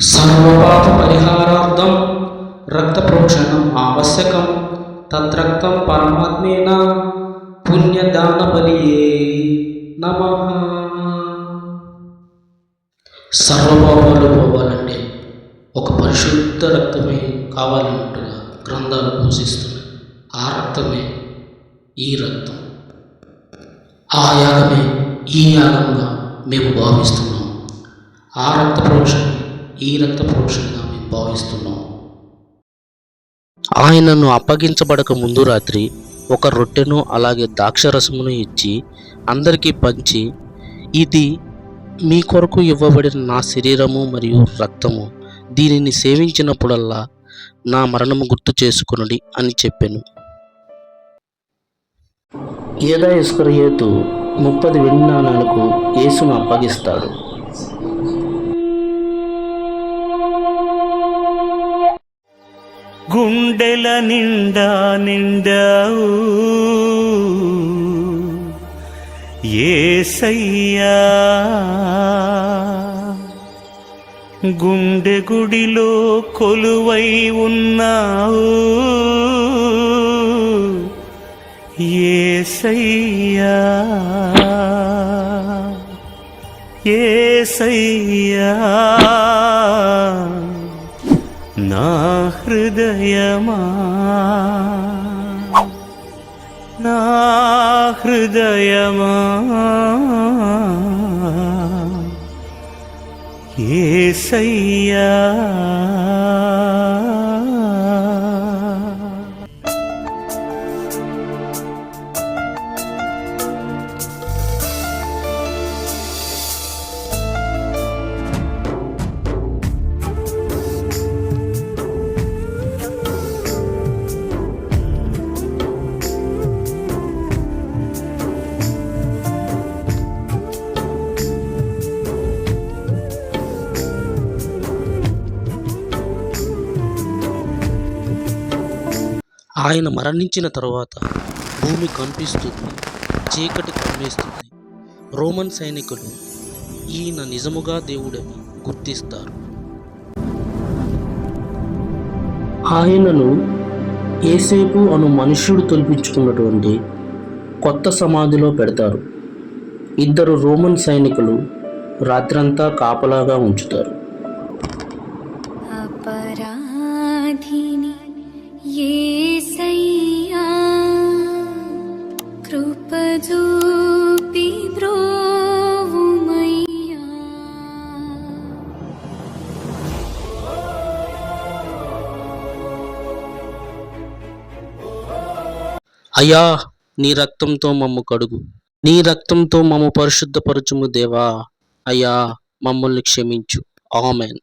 సర్వపాప పరిహారార్థం రక్త ప్రోక్షణం ఆవశ్యకం తద్రక్తం పరమాత్మేన పుణ్యదాన బలియే నమ సర్వపాపాలు పోవాలంటే ఒక పరిశుద్ధ రక్తమే కావాలన్నట్టుగా గ్రంథాలు పోషిస్తున్నాయి ఆ రక్తమే ఈ రక్తం. ఆ యాగమే ఈ యాగంగా మేము భావిస్తున్నాం. ఆ రక్త ప్రోక్షణ ఈ రక్త ప్రోక్షణగా మేము భావిస్తున్నాం. ఆయనను అప్పగించబడక ముందు రాత్రి ఒక రొట్టెను అలాగే ద్రాక్షరసమును ఇచ్చి అందరికీ పంచి ఇది మీ కొరకు ఇవ్వబడిన నా శరీరము మరియు రక్తము. దీనిని సేవించినప్పుడల్లా నా మరణము గుర్తు చేసుకునుడి అని చెప్పాను. ఏదా ఇస్కరయేతు ముప్పది వెండి నాణాలకు యేసును అప్పగిస్తాడు. గుండెల నిండా నిండావు. ఏసయ్యా గుండె గుడిలో కొలువై ఉన్నావు. ఏసయ్యా ఏసయ్యా. నా హృదయమా? నా హృదయమా? ఏసయ్యా? ఆయన మరణించిన తర్వాత భూమి కంపిస్తుంది చీకటి కమ్మేస్తుంది. రోమన్ సైనికులు ఈయన నిజముగా దేవుడని గుర్తిస్తారు. ఆయనను ఏసేపు అను మనుష్యుడు తొలిపించుకున్నటువంటి కొత్త సమాధిలో పెడతారు. ఇద్దరు రోమన్ సైనికులు రాత్రంతా కాపలాగా ఉంచుతారు. అపరాధిని ఏ కృపజూపి అయ్యా నీ రక్తంతో మమ్ము కడుగు. నీ రక్తంతో మమ్ము పరిశుద్ధపరచుము దేవా. అయ్యా మమ్మల్ని క్షమించు. ఆమెన్.